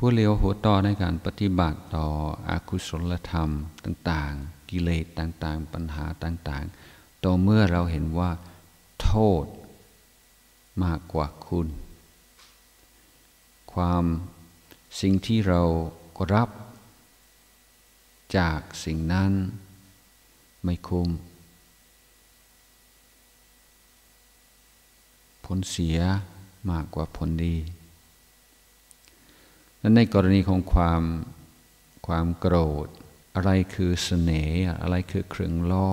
หัวเลี้ยวหัวต่อในการปฏิบัติต่ออากุศลธรรมต่าง ๆ กิเลสต่าง ๆ ปัญหาต่าง ๆ ต่อเมื่อเราเห็นว่าโทษมากกว่าคุณ ความสิ่งที่เรารับจากสิ่งนั้นไม่คุ้มผลเสียมากกว่าผลดี และในกรณีของความความโกรธ อะไรคือเสน่ห์อะไรคือเครื่องล่อ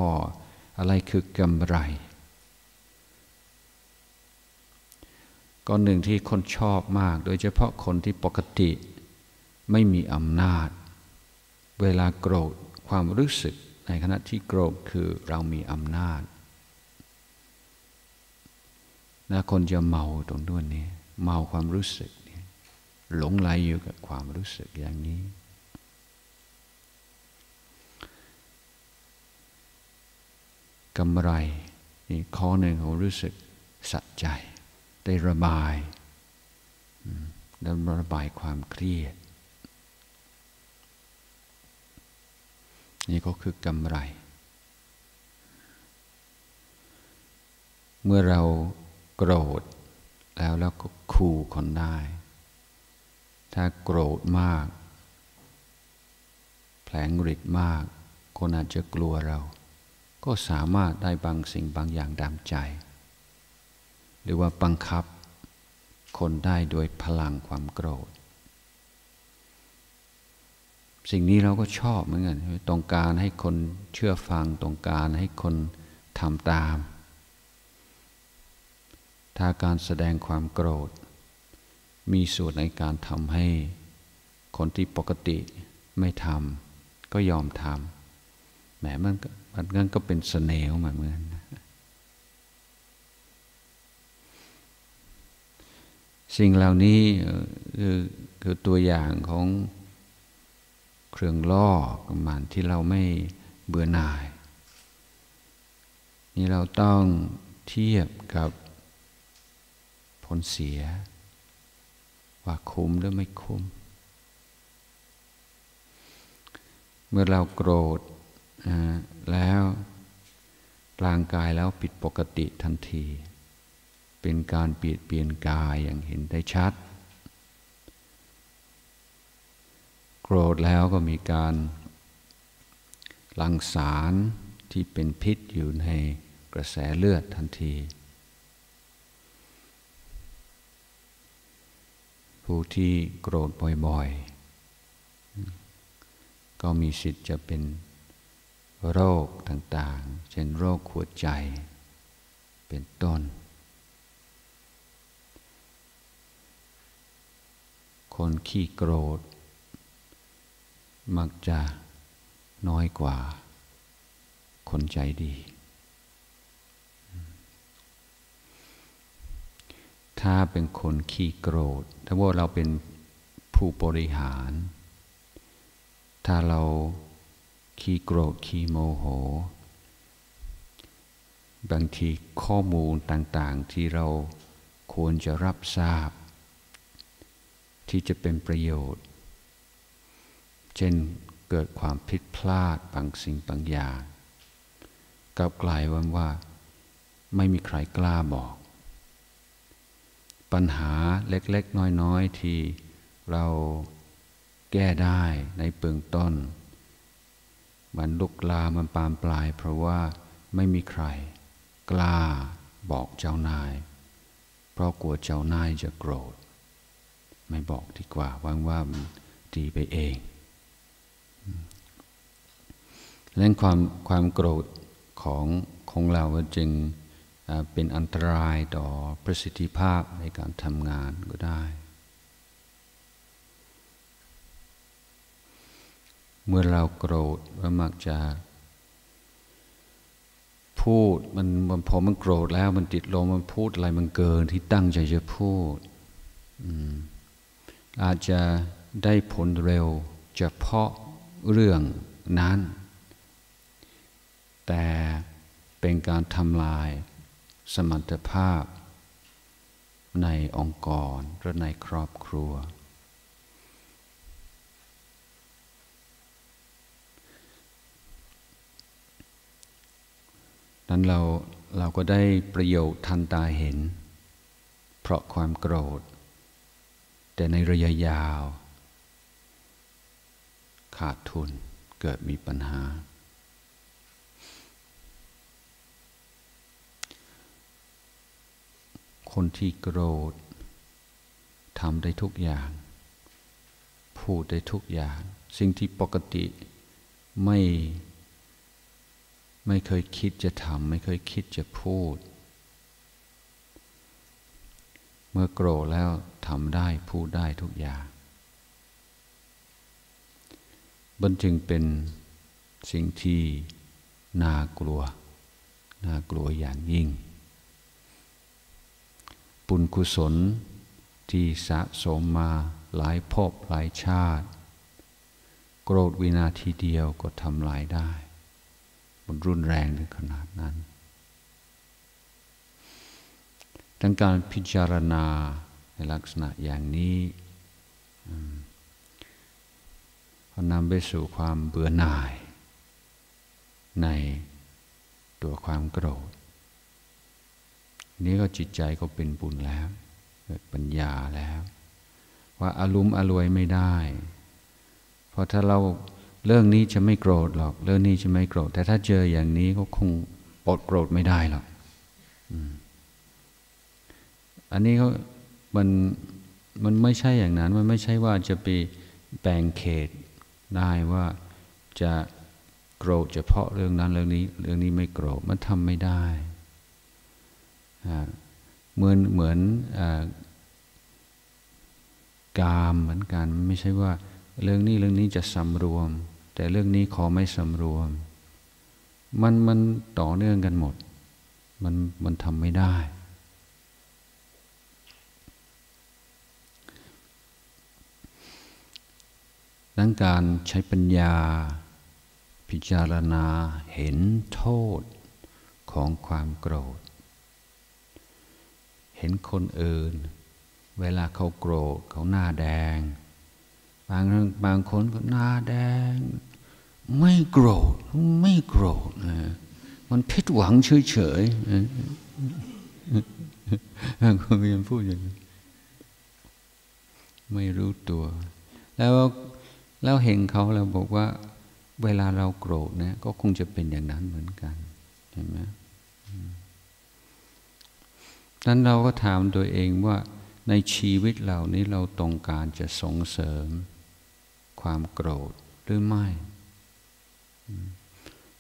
อะไรคือกำไรก็หนึ่งที่คนชอบมาก โดยเฉพาะคนที่ปกติไม่มีอำนาจ เวลาโกรธความรู้สึกในขณะที่โกรธคือเรามีอำนาจนะคนจะเมาตรงด้วนนี้ เมาความรู้สึก หลงไหลอยู่กับความรู้สึกอย่างนี้ กำไรนี่ข้อหนึ่งของรู้สึกสัจใจ ได้ระบายได้ระบายความเครียด นี่ก็คือกำไร เมื่อเราโกรธแล้วเราก็ขู่คนได้ ถ้าโกรธมาก แผลงฤทธิ์มาก คนอาจจะกลัวเรา ก็สามารถได้บางสิ่งบางอย่างดามใจ หรือว่าบังคับ คนได้โดยพลังความโกรธ สิ่งนี้เราก็ชอบเหมือนกันต้องการให้คนเชื่อฟังต้องการให้คนทำตาม ถ้าการแสดงความโกรธ มีส่วนในการทำให้ คนที่ปกติไม่ทำก็ยอมทำแหมมันมันงั้นก็เป็นสเสน่ห์เหมือนสิ่งเหล่านี้คือคือตัวอย่างของเครื่องล่อประมาณที่เราไม่เบื่อหน่าย นี่เราต้องเทียบกับผลเสีย ว่าคุ้มหรือไม่คุ้ม เมื่อเราโกรธแล้วร่างกายแล้วผิดปกติทันที เป็นการเปลี่ยนเปลี่ยนกายอย่างเห็นได้ชัด โกรธแล้วก็มีการหลั่งสารที่เป็นพิษอยู่ในกระแสเลือดทันที ผู้ที่โกรธบ่อยๆ ก็มีสิทธิ์จะเป็นโรคต่างๆ เช่นโรคหัวใจ เป็นต้น คนขี้โกรธ มักจะน้อยกว่า คนใจดี ถ้าเป็นคนขี้โกรธ ถ้าว่าเราเป็นผู้บริหาร ถ้าเราขี้โกรธขี้โมโห บางทีข้อมูลต่างๆ ที่เราควรจะรับทราบ ที่จะเป็นประโยชน์ เช่นเกิดความผิดพลาดบางสิ่งบางอย่างกับกลายว่าว่า ไม่มีใครกล้าบอก ปัญหาเล็ก ๆ น้อย ๆ ที่เราแก้ได้ในเบื้องต้น มันลุกลามันปามปลาย เพราะว่าไม่มีใคร กล้าบอกเจ้านาย เพราะกลัวเจ้านายจะโกรธ ไม่บอกดีกว่าว่างว่ามันดีไปเองเรื่องความความโกรธของของเราจึง เป็นอันตรายต่อประสิทธิภาพในการทำงานก็ได้ เมื่อเราโกรธว่ามักจะพูดมันมันพอมันโกรธแล้วมันติดลมมันพูดอะไรมันเกินที่ตั้งใจจะพูดอาจจะได้ผลเร็วเฉพาะเรื่องนั้น แต่เป็นการทำลาย สมรรถภาพ ในองค์กรหรือในครอบครัว นั้นเราเราก็ได้ประโยชน์ทันตาเห็น เพราะความโกรธ แต่ในระยะยาว ขาดทุนเกิดมีปัญหา คนที่โกรธทำได้ทุกอย่าง พูดได้ทุกอย่าง สิ่งที่ปกติไม่ไม่เคยคิดจะทำไม่เคยคิดจะพูด เมื่อโกรธแล้วทำได้พูดได้ทุกอย่างบันจึงเป็นสิ่งที่น่ากลัว น่ากลัวอย่างยิ่ง ปุญกุศลที่สะสมมาหลายภพหลายชาติ โกรธวินาทีเดียวก็ทำลายได้ มันรุนแรงถึงขนาดนั้น ดังการพิจารณาในลักษณะอย่างนี้ก็นำไปสู่ความเบื่อหน่าย ในตัวความโกรธ นี้ก็จิตใจก็เป็นบุญแล้ว เกิดปัญญาแล้ว ว่าอารมณ์อรวยไม่ได้ เพราะถ้าเราเรื่องนี้จะไม่โกรธหรอก เรื่องนี้จะไม่โกรธ แต่ถ้าเจออย่างนี้ก็คงอดโกรธไม่ได้หรอกอันนี้เขามันมันไม่ใช่อย่างนั้น มันไม่ใช่ว่าจะไปแบ่งเขตได้ว่าจะโกรธเฉพาะเรื่องนั้นเรื่องนี้ เรื่องนี้ไม่โกรธมันทำไม่ได้ เหมือนเหมือนกามเหมือนกันไม่ใช่ว่าเรื่องนี้เรื่องนี้จะสำรวม แต่เรื่องนี้ขอไม่สำรวม มันมันต่อเนื่องกันหมด มันมันทำไม่ได้ ดังการใช้ปัญญา พิจารณาเห็นโทษของความโกรธ ห็นคนอื่น เวลาเขาโกรธเขาหน้าแดง บางบางคนก็หน้าแดง ไม่โกรธไม่โกรธมันผิดหวังเฉยๆบางคนยังพูดอย่างนี้ไม่รู้ตัว แล้วแล้วเห็นเขาเราบอกว่า เวลาเราโกรธเนี่ยก็คงจะเป็นอย่างนั้นเหมือนกันเห็นไหม นั้นเราก็ถามตัวเองว่าในชีวิตเรานี้เราต้องการจะส่งเสริม ความโกรธหรือไม่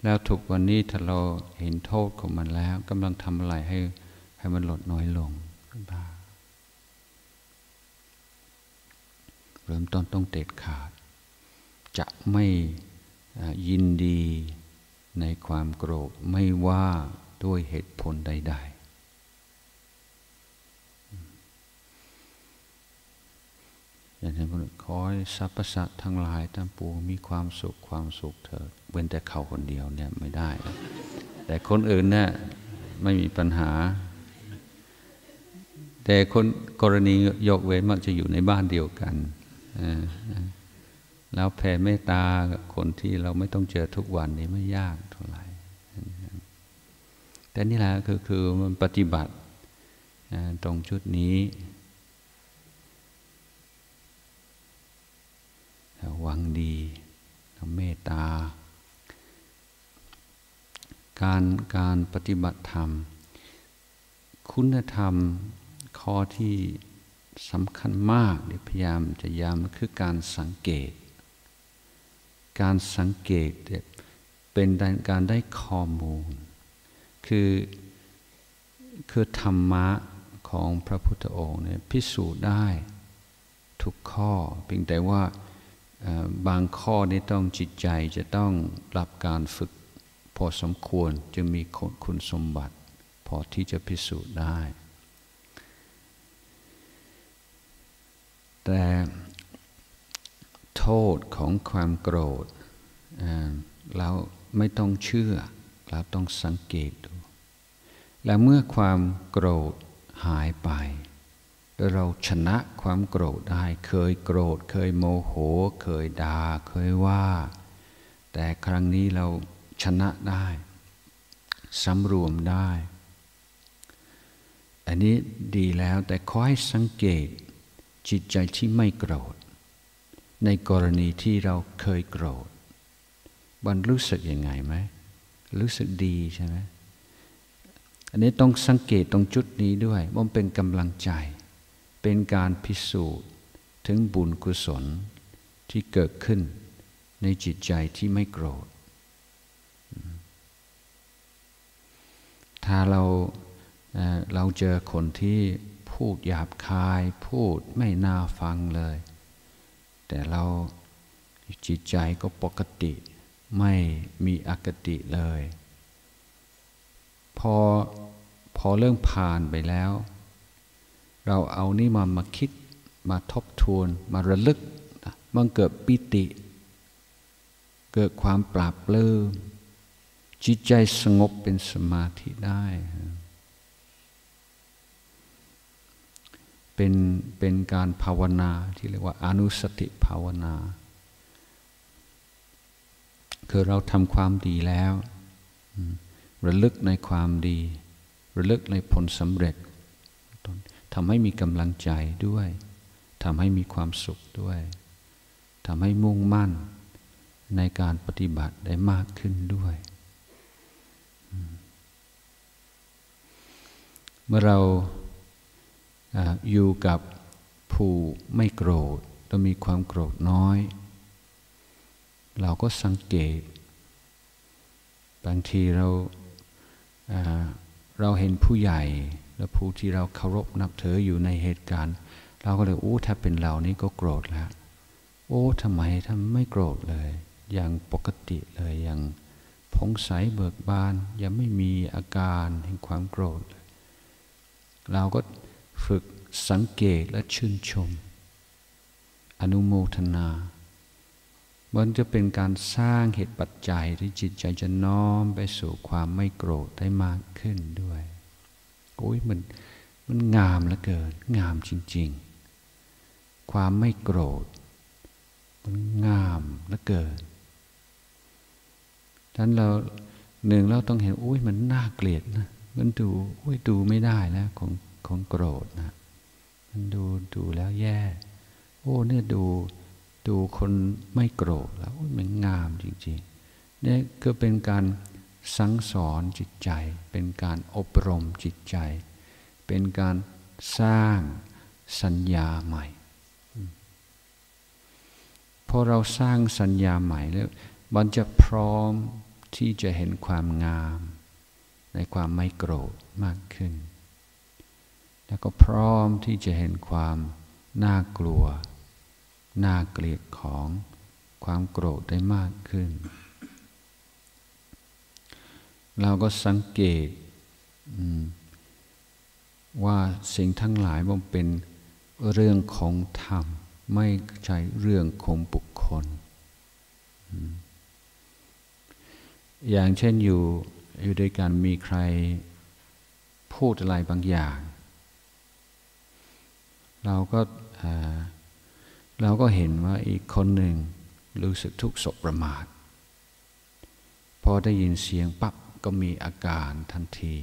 แล้วทุกวันนี้ถ้าเราเห็นโทษของมันแล้วกำลังทำอะไรให้ให้มันลดน้อยลงบ้างเริ่มต้นต้องเด็ดขาด จะไม่ยินดีในความโกรธไม่ว่าด้วยเหตุผลใด ๆ อยากให้ขอให้สรรพสัตว์ทั้งหลายทั้งปวงมีความสุขความสุขเถิดเว้นแต่เขาคนเดียวเนี่ยไม่ได้ แต่คนอื่นเนี่ยไม่มีปัญหา แต่คนกรณียกเว้นมักจะอยู่ในบ้านเดียวกันแล้วแผ่เมตตาคนที่เราไม่ต้องเจอทุกวันนี้ไม่ยากเท่าไหร่แต่นี่แหละคือคือมันปฏิบัติตรงชุดนี้ หวังดีเมตตา การการปฏิบัติธรรม คุณธรรมข้อที่สำคัญมากเดี๋ยวพยายามจะย้ำคือการสังเกต การสังเกตเป็นการได้ข้อมูล คือคือธรรมะของพระพุทธองค์เนี่ยพิสูจน์ได้ทุกข้อเพียงแต่ว่า บางข้อนี้ต้องจิตใจจะต้องรับการฝึกพอสมควรจึงมีคุณสมบัติพอที่จะพิสูจน์ได้ แต่โทษของความโกรธเราไม่ต้องเชื่อ เราต้องสังเกตดู และเมื่อความโกรธหายไป เราชนะความโกรธได้ เคยโกรธ เคยโมโห เคยด่า เคยว่า แต่ครั้งนี้เราชนะได้สำรวมได้ อันนี้ดีแล้วแต่ขอให้สังเกตจิตใจที่ไม่โกรธ ในกรณีที่เราเคยโกรธมันรู้สึกยังไงไหม รู้สึกดีใช่ไหมอันนี้ต้องสังเกตตรงจุดนี้ด้วยว่าเป็นกำลังใจ เป็นการพิสูจน์ถึงบุญกุศลที่เกิดขึ้นในจิตใจที่ไม่โกรธ ถ้าเราเราเจอคนที่พูดหยาบคายพูดไม่น่าฟังเลย แต่เราจิตใจก็ปกติไม่มีอคติเลย พอพอเรื่องผ่านไปแล้ว เราเอานี่มามาคิดมาทบทวนมาระลึกมันเกิดปิติ เกิดความปราบเลื่มจิตใจสงบเป็นสมาธิได้ เป็นเป็นการภาวนาที่เรียกว่าอนุสติภาวนา คือเราทำความดีแล้ว ระลึกในความดี ระลึกในผลสำเร็จ ทำให้มีกำลังใจด้วยทำให้มีความสุขด้วยทำให้มุ่งมั่นในการปฏิบัติได้มากขึ้นด้วย เมื่อเราอยู่กับผู้ไม่โกรธเรามีความโกรธน้อย เราก็สังเกต บางทีเราเราเห็นผู้ใหญ่ และผู้ที่เราเคารพนับถืออยู่ในเหตุการณ์ เราก็เลยโอ้ถ้าเป็นเรานี่ก็โกรธแล้วโอ้ทำไมทำไม่โกรธเลย อย่างปกติเลยอย่างพงใสเบิกบาน ยังไม่มีอาการแห่งความโกรธเราก็ฝึกสังเกตและชื่นชม อนุโมทนา มันจะเป็นการสร้างเหตุปัจจัยที่จิตใจจะน้อมไปสู่ความไม่โกรธได้มากขึ้นด้วย โอ้ยมันมันงามเหลือเกิน งามจริง ๆ ความไม่โกรธ มันงามเหลือเกินดังนั้นเราหนึ่งเราต้องเห็นอุ้ยมันน่าเกลียดนะมันดูอุ้ยดูไม่ได้แล้วของของโกรธนะ มันดูดูแล้วแย่ โอ้เนี่ยดูดูคนไม่โกรธแล้วมันงามจริงๆเนี่ยก็เป็นการ สังสอนจิตใจ เป็นการอบรมจิตใจ เป็นการสร้างสัญญาใหม่พอเราสร้างสัญญาใหม่แล้วมันจะพร้อมที่จะเห็นความงาม ในความไม่โกรธมากขึ้น แล้วก็พร้อมที่จะเห็นความน่ากลัว น่าเกลียดของความโกรธได้มากขึ้น เราก็สังเกตว่าสิ่งทั้งหลายมันเป็นเรื่องของธรรม ไม่ใช่เรื่องของบุคคล อย่างเช่นอยู่อยู่ด้วยกันมีใครพูดอะไรบางอย่าง เราก็เราก็เห็นว่าอีกคนหนึ่งรู้สึกทุกข์สบประมาทพอได้ยินเสียงปั๊บ ก็มีอาการทันที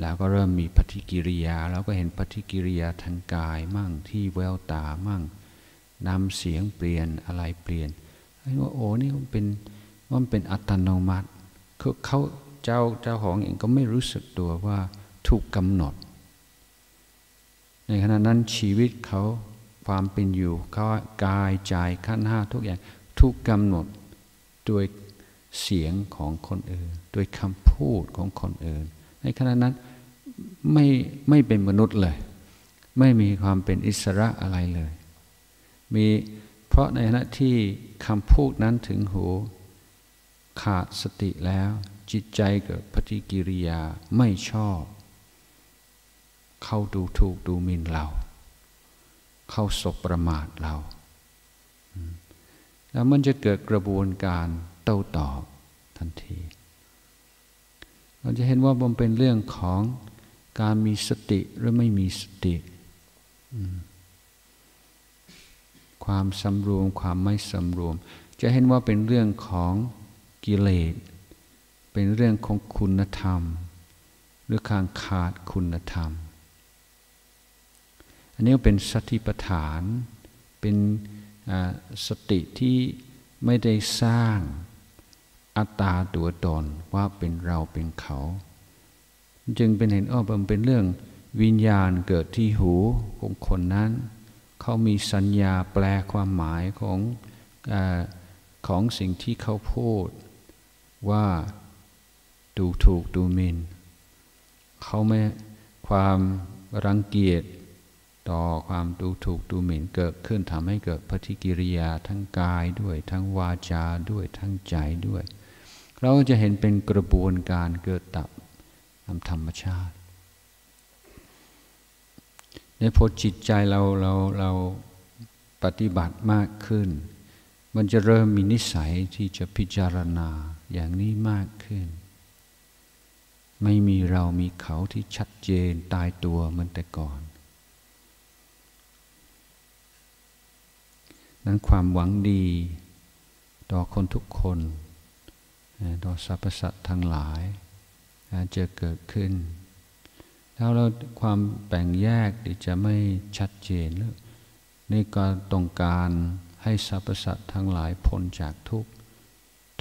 แล้วก็เริ่มมีปฏิกิริยาเราก็เห็นปฏิกิริยาทางกายมั่งที่แววตามั่งนำเสียงเปลี่ยนอะไรเปลี่ยนไอ้ว่าโอ้นี่มันเป็นมันเป็นอัตโนมัติคือเขาเจ้าเจ้าของเองก็ไม่รู้สึกตัวว่าถูกกำหนด ในขณะนั้นชีวิตเขาความเป็นอยู่เขากายใจขั้นห้าทุกอย่างถูกกำหนดโดย เสียงของคนอื่นโดยคำพูดของคนอื่น ในขณะนั้นไม่ไม่เป็นมนุษย์เลย ไม่มีความเป็นอิสระอะไรเลย มีเพราะในขณะที่คำพูดนั้นถึงหูขาดสติแล้ว จิตใจเกิดปฏิกิริยาไม่ชอบ เข้าดูถูกดูหมิ่นเรา เข้าสบประมาทเรา แล้วมันจะเกิดกระบวนการ โต้ตอบทันที เราจะเห็นว่ามันเป็นเรื่องของการมีสติหรือไม่มีสติ ความสำรวมความไม่สำรวม จะเห็นว่าเป็นเรื่องของกิเลส เป็นเรื่องของคุณธรรม หรือการขาดคุณธรรม อันนี้เป็นสติปัฏฐาน เป็นสติที่ไม่ได้สร้าง อัตตาตัวตนว่าเป็นเราเป็นเขา จึงเป็นเห็นอ้อมันเป็นเรื่องวิญญาณเกิดที่หูของคนนั้น เขามีสัญญาแปลความหมายของอของสิ่งที่เขาพูด ว่าดูถูกดูหมินเขาไม่ความรังเกียจต่อความดูถูกดูหมิ่นเกิดขึ้นทำให้เกิดปฏิกิริยาทั้งกายด้วยทั้งวาจาด้วยทั้งใจด้วย เราก็จะเห็นเป็นกระบวนการเกิดตับตามธรรมชาติในพอจิตใจเราเราเราปฏิบัติมากขึ้น มันจะเริ่มมีนิสัยที่จะพิจารณาอย่างนี้มากขึ้น ไม่มีเรามีเขาที่ชัดเจนตายตัวเหมือนแต่ก่อนนั้นความหวังดี ต่อคนทุกคน ต่อสรรพสัตว์ทั้งหลายจะเกิดขึ้นแล้วเราความแบ่งแยกจะไม่ชัดเจนในการต้องการให้สรรพสัตว์ทั้งหลายพ้นจากทุก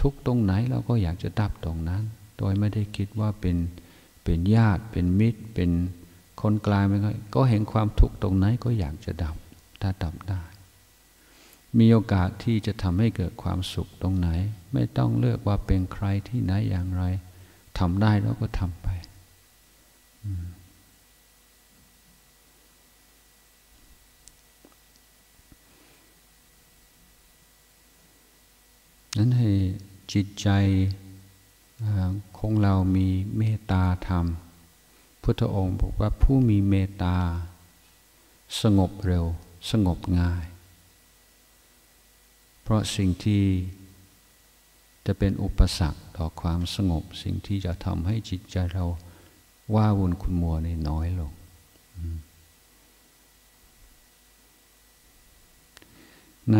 ทุกตรงไหนเราก็อยากจะดับตรงนั้น โดยไม่ได้คิดว่าเป็นเป็นญาติเป็นมิตร เป็นคนกลายไปก็เห็นความทุกข์ตรงไหนก็อยากจะดับ ถ้าดับได้ มีโอกาสที่จะทำให้เกิดความสุขตรงไหน ไม่ต้องเลือกว่าเป็นใครที่ไหนอย่างไรทำได้แล้วก็ทำไปนั้นให้จิตใจของเรามีเมตตาธรรม พุทธองค์บอกว่าผู้มีเมตตา สงบเร็ว สงบง่าย เพราะสิ่งที่ จะเป็นอุปสรรคต่อความสงบ สิ่งที่จะทำให้จิตใจเราว่าวุ่นคุณมัวในน้อยลง ใน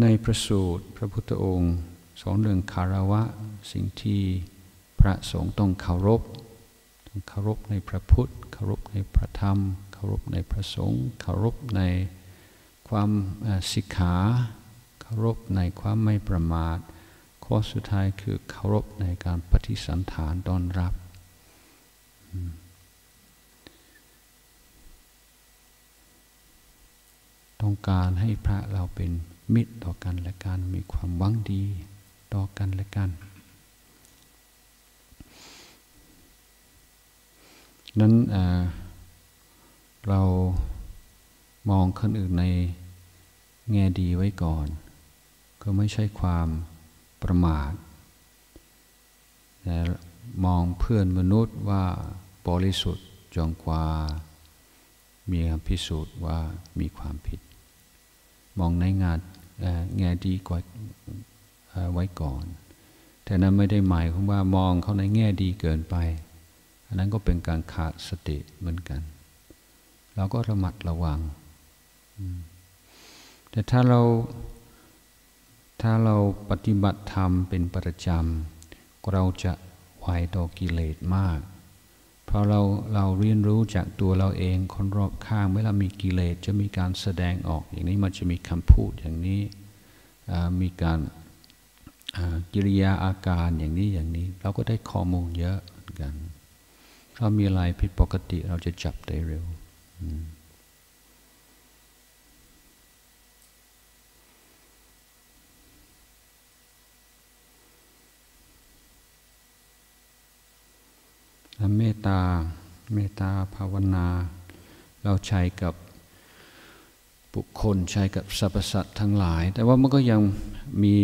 ในพระสูตรพระพุทธองค์สอนเรื่องคารวะ สิ่งที่พระสงฆ์ต้องเคารพต้องเคารพในพระพุทธเคารพในพระธรรม เคารพในพระสงฆ์เคารพในความสิกขาารพในความไม่ประมาท ข้อสุดท้ายคือเคารพในการปฏิสันฐานต้อนรับ ต้องการให้พระเราเป็นมิตรต่อกันและกันมีความหวังดีต่อกันและกัน นั้นเรามองคนอื่นในแง่ดีไว้ก่อน ก็ไม่ใช่ความประมาทแต่มองเพื่อนมนุษย์ว่าบริสุทธิ์จงกว่า มีคำพิสูจน์ว่ามีความผิด มองในงานแง่ดีกว่าไว้ก่อน แต่นั้นไม่ได้หมายความว่ามองเขาในแง่ดีเกินไป อันนั้นก็เป็นการขาดสติเหมือนกัน เราก็ระมัดระวัง แต่ถ้าเรา ถ้าเราปฏิบัติธรรมเป็นประจำเราจะไหวต่อกิเลสมาก เพราะเราเราเรียนรู้จากตัวเราเองคนรอบข้างเมื่อเรามีกิเลสจะมีการแสดงออกอย่างนี้มันจะมีคำพูดอย่างนี้มีการกิริยาอาการอย่างนี้อย่างนี้ เราก็ได้ข้อมูลเยอะเหมือนกันถ้ามีอะไรผิดปกติเราจะจับได้เร็ว เมตตาเมตตาภาวนา เราใช้กับบุคคลใช้กับสรรพสัตว์ทั้งหลาย แต่ว่ามันก็ยังมี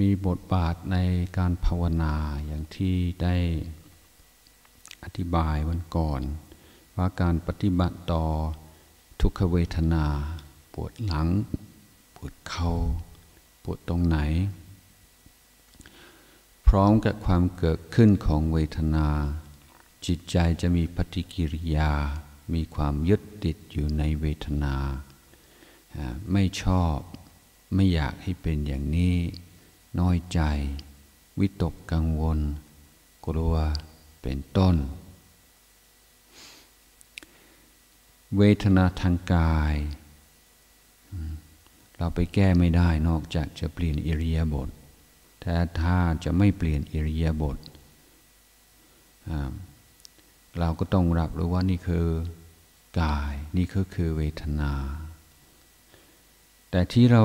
มีบทบาทในการภาวนาอย่างที่ได้อธิบายวันก่อน ว่าการปฏิบัติต่อทุกขเวทนา ปวดหลัง ปวดเขา่าปวดตรงไหน พร้อมกับความเกิดขึ้นของเวทนา จิตใจจะมีปฏิกิริยา มีความยึดติดอยู่ในเวทนา ไม่ชอบไม่อยากให้เป็นอย่างนี้ น้อยใจ วิตกกังวล กลัวเป็นต้น เวทนาทางกาย เราไปแก้ไม่ได้นอกจากจะเปลี่ยนอิริยาบถแต่ถ้าจะไม่เปลี่ยนอิริยาบถ เราก็ต้องรับรู้ว่านี่คือกายนี่ก็คือเวทนา แต่ที่เรา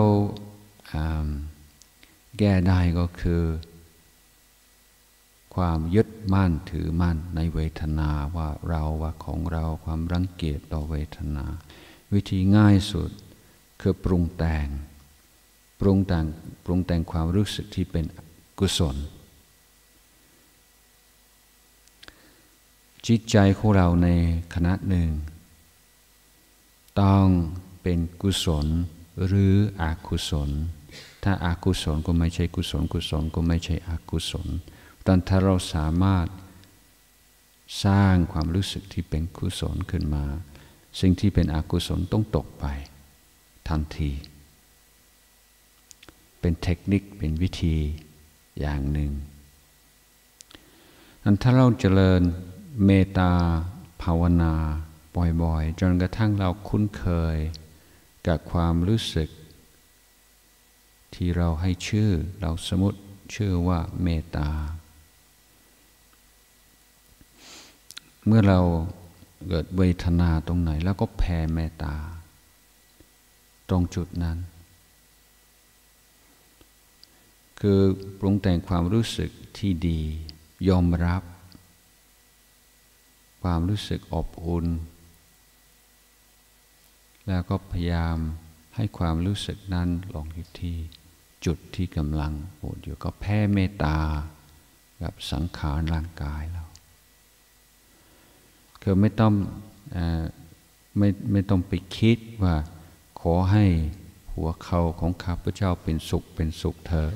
แก้ได้ก็คือ ความยึดมั่นถือมั่นในเวทนาว่าเราว่าของเราความรังเกียจต่อเวทนา วิธีง่ายสุดคือปรุงแต่ง ปรุงแต่งปรุงแต่งความรู้สึกที่เป็นกุศล จิตใจของเราในขณะหนึ่ง ต้องเป็นกุศลหรืออกุศล ถ้าอากุศลก็ไม่ใช่กุศล กุศลก็ไม่ใช่อกุศลตอนถ้าเราสามารถสร้างความรู้สึกที่เป็นกุศลขึ้นมา สิ่งที่เป็นอกุศลต้องตกไป ทันที เป็นเทคนิคเป็นวิธีอย่างหนึ่งนั้นถ้าเราเจริญ เมตตาภาวนาบ่อยๆ จนกระทั่งเราคุ้นเคยกับความรู้สึก ที่เราให้ชื่อเราสมมติชื่อว่าเมตตา เมื่อเราเกิดเวทนาตรงไหน แล้วก็แผ่เมตตา ตรงจุดนั้น คือปรุงแต่งความรู้สึกที่ดี ยอมรับ ความรู้สึกอบอุ่น แล้วก็พยายามให้ความรู้สึกนั้นลงอยู่ที่จุดที่กำลังปวดอยู่ก็แผ่เมตตา กับสังขารร่างกายเราคือไม่ต้องอไม่ไม่ต้องไปคิดว่าขอให้หัวเขาของข้าพเจ้าเป็นสุขเป็นสุขเธอ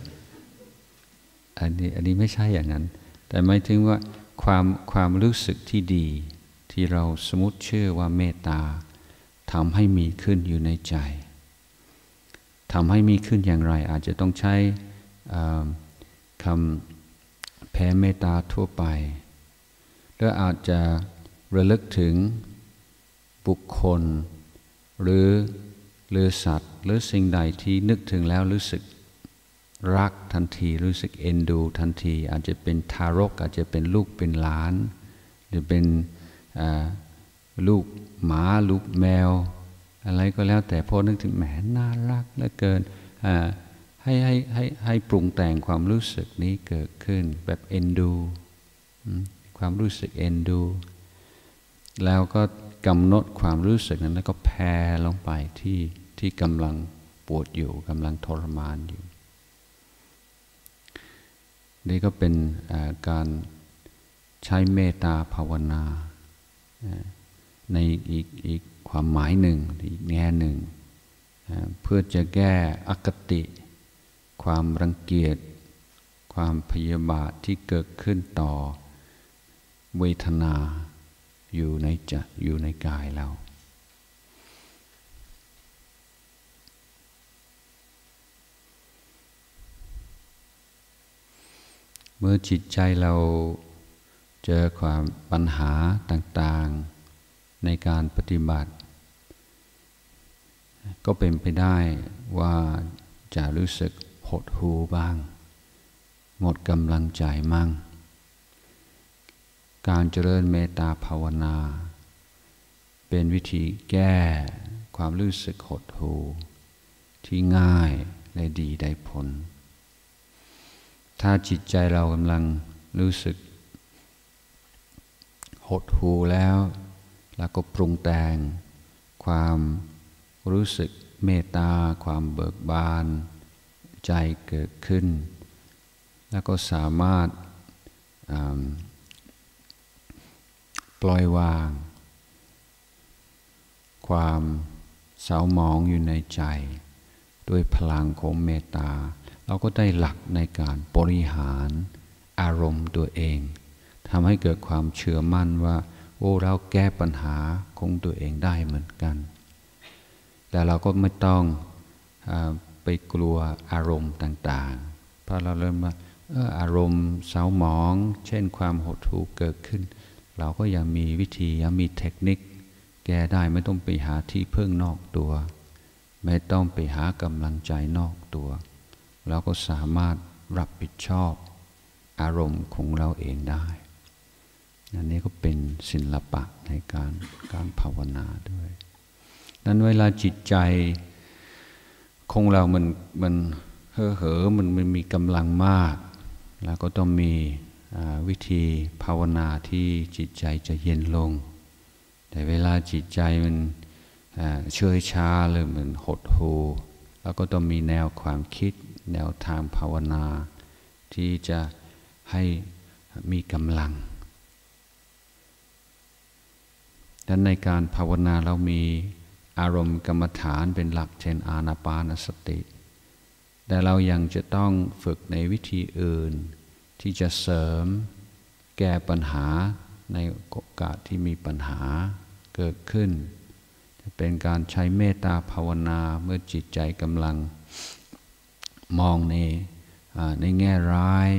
อันนี้อันนี้ไม่ใช่อย่างนั้น แต่หมายถึงว่า ความความรู้สึกที่ดี ที่เราสมมติเชื่อว่าเมตตาทำให้มีขึ้นอยู่ในใจทำให้มีขึ้นอย่างไร อาจจะต้องใช้คำแผ่เมตตาทั่วไปหรืออาจจะระลึกถึงบุคคล หรือหรือสัตว์ หรือสิ่งใดที่นึกถึงแล้วรู้สึก รักทันทีรู้สึกเอ็นดูทันที อาจจะเป็นทารก อาจจะเป็นลูกเป็นหลาน หรือเป็นลูกหมาลูกแมว อะไรก็แล้วแต่พอนึกถึงแหมน่ารักเหลือเกินให้ให้ให้ให้ปรุงแต่งความรู้สึกนี้เกิดขึ้นแบบเอ็นดูความรู้สึกเอ็นดู แล้วก็กำหนดความรู้สึกนั้นแล้วก็แผ่ลงไปที่ที่กำลังปวดอยู่กำลังทรมานอยู่ นี่ก็เป็นการใช้เมตตาภาวนาในอีกอีกความหมายหนึ่งอีกแง่หนึ่ง เพื่อจะแก้อคติ ความรังเกียจ ความพยาบาทที่เกิดขึ้นต่อเวทนาอยู่ในจะอยู่ในกายเรา เมื่อจิตใจเราเจอความปัญหาต่างๆ ในการปฏิบัติ ก็เป็นไปได้ว่าจะรู้สึกหดหูบ้าง หมดกำลังใจมั่ง การเจริญเมตตาภาวนา เป็นวิธีแก้ความรู้สึกหดหูที่ง่ายและดีได้ผล ถ้าจิตใจเรากำลังรู้สึก หดหูแล้วแล้วก็ปรุงแต่ง ความรู้สึกเมตตา ความเบิกบาน ใจเกิดขึ้น แล้วก็สามารถปล่อยวาง ความเศร้าหมองอยู่ในใจ ด้วยพลังของเมตตา เราก็ได้หลักในการบริหารอารมณ์ตัวเองทำให้เกิดความเชื่อมั่นว่าโอ้เราแก้ปัญหาของตัวเองได้เหมือนกัน แต่เราก็ไม่ต้องอไปกลัวอารมณ์ต่างๆพอเราเริ่มว่าอารมณ์เศร้าหมอง เช่นความหดหู่เกิดขึ้น เราก็ยังมีวิธียังมีเทคนิค แก้ได้ไม่ต้องไปหาที่เพิ่งนอกตัว ไม่ต้องไปหากำลังใจนอกตัว เราก็สามารถรับผิดชอบอารมณ์ของเราเองได้อันนี้ก็เป็นศิลปะในการการภาวนาด้วยนั้นเวลาจิตใจคงเรา มันมันเห่อเหอมันมันมีกำลังมาก แล้วก็ต้องมีวิธีภาวนาที่จิตใจจะเย็นลง แต่เวลาจิตใจมันเชยชาเลยเหมือนหดหูแล้วก็ต้องมีแนวความคิด แนวทางภาวนา ที่จะให้มีกำลังดังในการภาวนาเรามีอารมณ์กรรมฐานเป็นหลักเช่นอานาปานสติ แต่เรายังจะต้องฝึกในวิธีอื่น ที่จะเสริมแก้ปัญหาในโอกาสที่มีปัญหาเกิดขึ้น จะเป็นการใช้เมตตาภาวนาเมื่อจิตใจกำลัง มองในในแง่ร้าย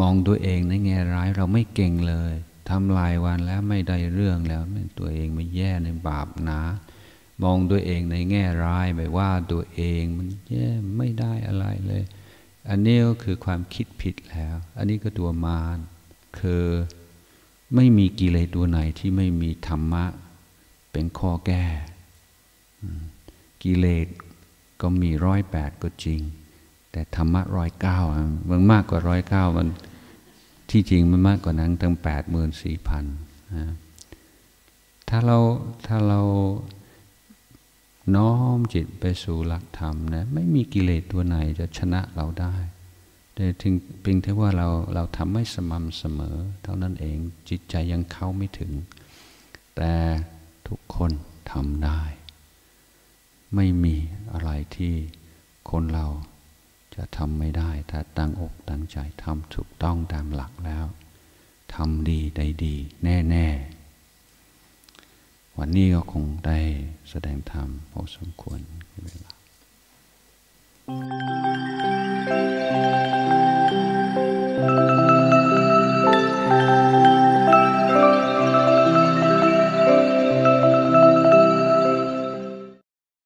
มองตัวเองในแง่ร้ายเราไม่เก่งเลยทำลายวันแล้วไม่ได้เรื่องแล้วตัวเองไม่แย่ในบาปนะมองตัวเองในแง่ร้ายไปว่าตัวเองมันแย่ไม่ได้อะไรเลย อันนี้ก็คือความคิดผิดแล้ว อันนี้ก็ตัวมารคือไม่มีกิเลสตัวไหนที่ไม่มีธรรมะ เป็นข้อแก้กิเลส ก็มีร้อยแปดก็จริง แต่ธรรมะร้อยเก้ามันมากกว่าร้อยเก้ามันที่จริงมันมากกว่านั้นตั้งแปดหมื่นสี่พันถ้าเราถ้าเราน้อมจิตไปสู่หลักธรรมนะไม่มีกิเลสตัวไหนจะชนะเราได้แต่ถึงเพียงแค่ว่าเราเราทำไม่สม่ำเสมอ เท่านั้นเองจิตใจยังเข้าไม่ถึง แต่ทุกคนทำได้ ไม่มีอะไรที่คนเราจะทำไม่ได้ ถ้าตั้งอกตั้งใจทำถูกต้องตามหลักแล้วทำดีได้ดี แน่ๆ วันนี้ก็คงได้แสดงธรรมพอสมควรเวลา Thank you.